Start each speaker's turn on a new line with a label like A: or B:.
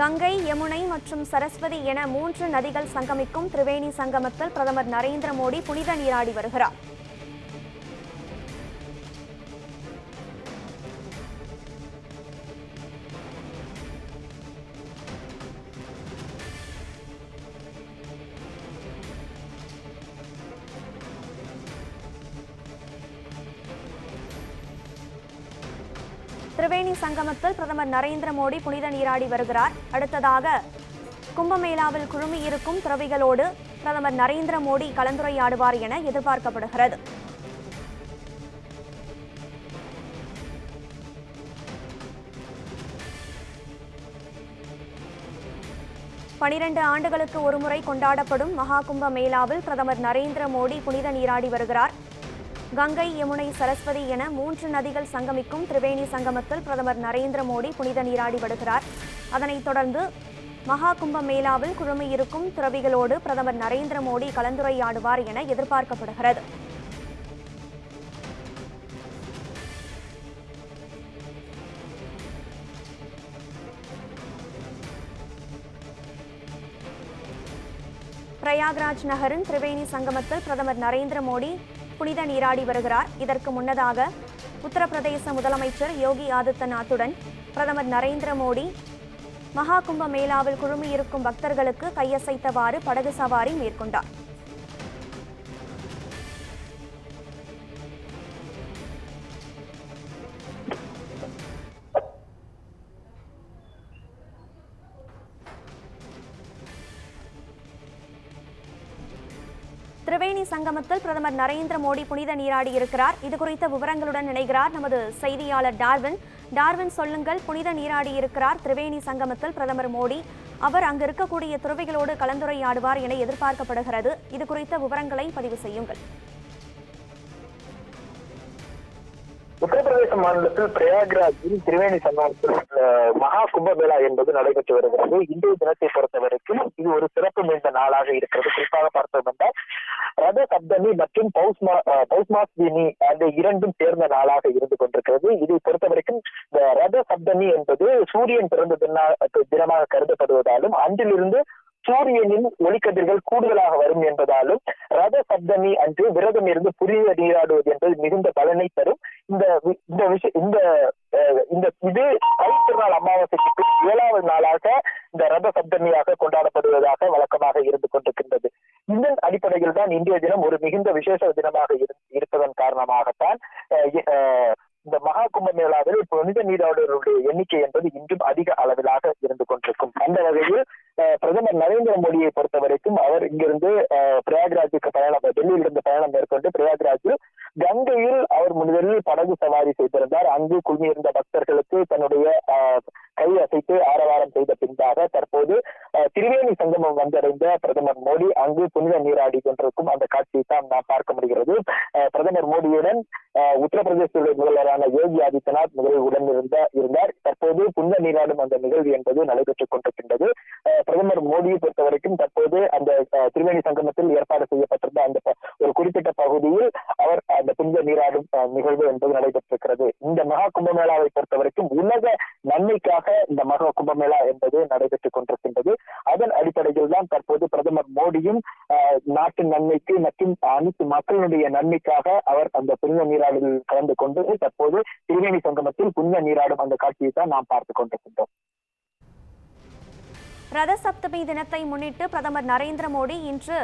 A: கங்கை யமுனை மற்றும் சரஸ்வதி என மூன்று நதிகள் சங்கமிக்கும் திரிவேணி சங்கமத்தில் பிரதமர் நரேந்திர மோடி புனித நீராடி வருகிறார். திரிவேணி சங்கமத்தில் பிரதமர் நரேந்திர மோடி புனித நீராடி வருகிறார். அடுத்ததாக கும்பமேளாவில் குழுமியிருக்கும் துறவிகளோடு பிரதமர் நரேந்திர மோடி கலந்துரையாடுவார் என எதிர்பார்க்கப்படுகிறது. பனிரெண்டு ஆண்டுகளுக்கு ஒருமுறை கொண்டாடப்படும் மகா கும்ப மேளாவில் பிரதமர் நரேந்திர மோடி புனித நீராடி வருகிறார். கங்கை யமுனை சரஸ்வதி என மூன்று நதிகள் சங்கமிக்கும் திரிவேணி சங்கமத்தில் பிரதமர் நரேந்திர மோடி புனித நீராடி வருகிறார் அதனைத் தொடர்ந்து மகா கும்ப மேளாவில் குழுமையிருக்கும் துறவிகளோடு பிரதமர் நரேந்திர மோடி கலந்துரையாடுவார் என எதிர்பார்க்கப்படுகிறது. பிரயாக்ராஜ் நகரின் திரிவேணி சங்கமத்தில் பிரதமர் நரேந்திர மோடி புனித நீராடி வருகிறார். இதற்கு முன்னதாக உத்தரப்பிரதேச முதலமைச்சர் யோகி ஆதித்யநாத்துடன் பிரதமர் நரேந்திர மோடி மகா கும்ப மேளாவில் குழுமியிருக்கும் பக்தர்களுக்கு கையசைத்தவாறு படகு சவாரி மேற்கொண்டார். திரிவேணி சங்கமத்தில் பிரதமர் நரேந்திர மோடி புனித நீராடி இருக்கிறார். இது குறித்த விவரங்களுடன் இணைகிறார் நமது செய்தியாளர் டார்வின். டார்வின் சொல்லுங்கள் புனித நீராடி இருக்கிறார் திரிவேணி சங்கமத்தில் பிரதமர் மோடி. அவர் அங்கு இருக்கக்கூடிய துறவிகளோடு கலந்துரையாடுவார் என எதிர்பார்க்கப்படுகிறது. இது குறித்த விவரங்களை பதிவு செய்யுங்கள்.
B: உத்தரப்பிரதேச மாநிலத்தில் பிரயாக்ராஜில் திரிவேணி சங்கமத்தில் மகா கும்பமேளா என்பது நடைபெற்று வருகிறது. இன்றைய தினத்தை பொறுத்தவரைக்கும் இது ஒரு சிறப்பு மிகுந்த நாளாக இருக்கிறது. குறிப்பாக பார்த்தோம் என்றால் ரத சப்தமி மற்றும் பௌஸ்மா அஹ், பௌஸ்மாஸ்வினி அந்த இரண்டும் சேர்ந்த நாளாக இருந்து கொண்டிருக்கிறது. இதை பொறுத்த வரைக்கும் இந்த ரத சப்தமி என்பது சூரியன் பிறந்த தினா- தினமாக கருதப்படுவதாலும் அன்றிலிருந்து சூரியனின் ஒளிக்கதிர்கள் கூடுதலாக வரும் என்பதாலும் ரத சப்தமி அன்று விரதம் இருந்து புரிய நீராடுவது என்பது மிகுந்த பலனை தரும். இந்த இந்த விஷயம் இந்த இந்த இது தைத்திருநாள் அமாவாசைக்கு ஏழாவது நாளாக இந்த ரத சப்தமியாக கொண்டாடப்படுவதாக வழக்கமாக இருந்து கொண்டிருக்கின்றது. இந்த அடிப்படையில் தான் இந்திய தினம் ஒரு மிகுந்த விசேஷ தினமாக இருப்பதன் காரணமாகத்தான் இந்த மகா கும்ப மேளாவில் புனித நீராடர்களுடைய எண்ணிக்கை என்பது இன்றும் அதிக அளவிலாக இருந்து கொண்டிருக்கும். அந்த வகையில் பிரதமர் நரேந்திர மோடியை பொறுத்த வரைக்கும் அவர் இங்கிருந்து பிரயாக்ராஜுக்கு பயணம் டெல்லியிலிருந்து பயணம் மேற்கொண்டு பிரயாக்ராஜில் கங்கையில் அவர் முதலில் படகு சவாரி செய்திருந்தார். அங்கு குழுமியிருந்த பக்தர்களுக்கு தன்னுடைய கை அசைத்து ஆரவாரம் செய்த பின்பாக தற்போது திரிவேணி சங்கமம் வந்தடைந்த பிரதமர் மோடி அங்கு புனித நீராடி கொண்டிருக்கும் அந்த காட்சியை தான் நாம் பார்க்க முடிகிறது. பிரதமர் மோடியுடன் உத்தரப்பிரதேசத்துடைய முதல்வரான யோகி ஆதித்யநாத் முதலில் உடனிருந்த இருந்தார். தற்போது புனித நீராடும் அந்த நிகழ்வு என்பது நடைபெற்றுக் கொண்டிருக்கின்றது. பிரதமர் மோடியை பொறுத்த வரைக்கும் தற்போது அந்த திருவேணி சங்கமத்தில் ஏற்பாடு செய்யப்பட்டிருந்த அந்த ஒரு குறிப்பிட்ட பகுதியில் அவர் அந்த புனித நீராடும் நிகழ்வு என்பது நடைபெற்றிருக்கிறது. இந்த மகா கும்பமேளாவை பொறுத்த வரைக்கும் உலக நன்மைக்காக இந்த மகா கும்பமேளா என்பது நடைபெற்றுக் கொண்டிருக்கின்றது. அதன் அடிப்படையில் தான் தற்போது பிரதமர் மோடியும் நாட்டின் நன்மைக்கு மற்றும் அனைத்து மக்களுடைய நன்மைக்காக அவர் அந்த புனித நீராடும் நீராடலில் கலந்து கொண்டு தற்போது திருவேணி சங்கமத்தில் புண்ணிய நீராடும் அந்த காட்சியை தான் நாம் பார்த்துக் கொண்டிருக்கின்றோம்.
A: ரத சப்தமி தினத்தை முன்னிட்டு பிரதமர் நரேந்திர மோடி இன்று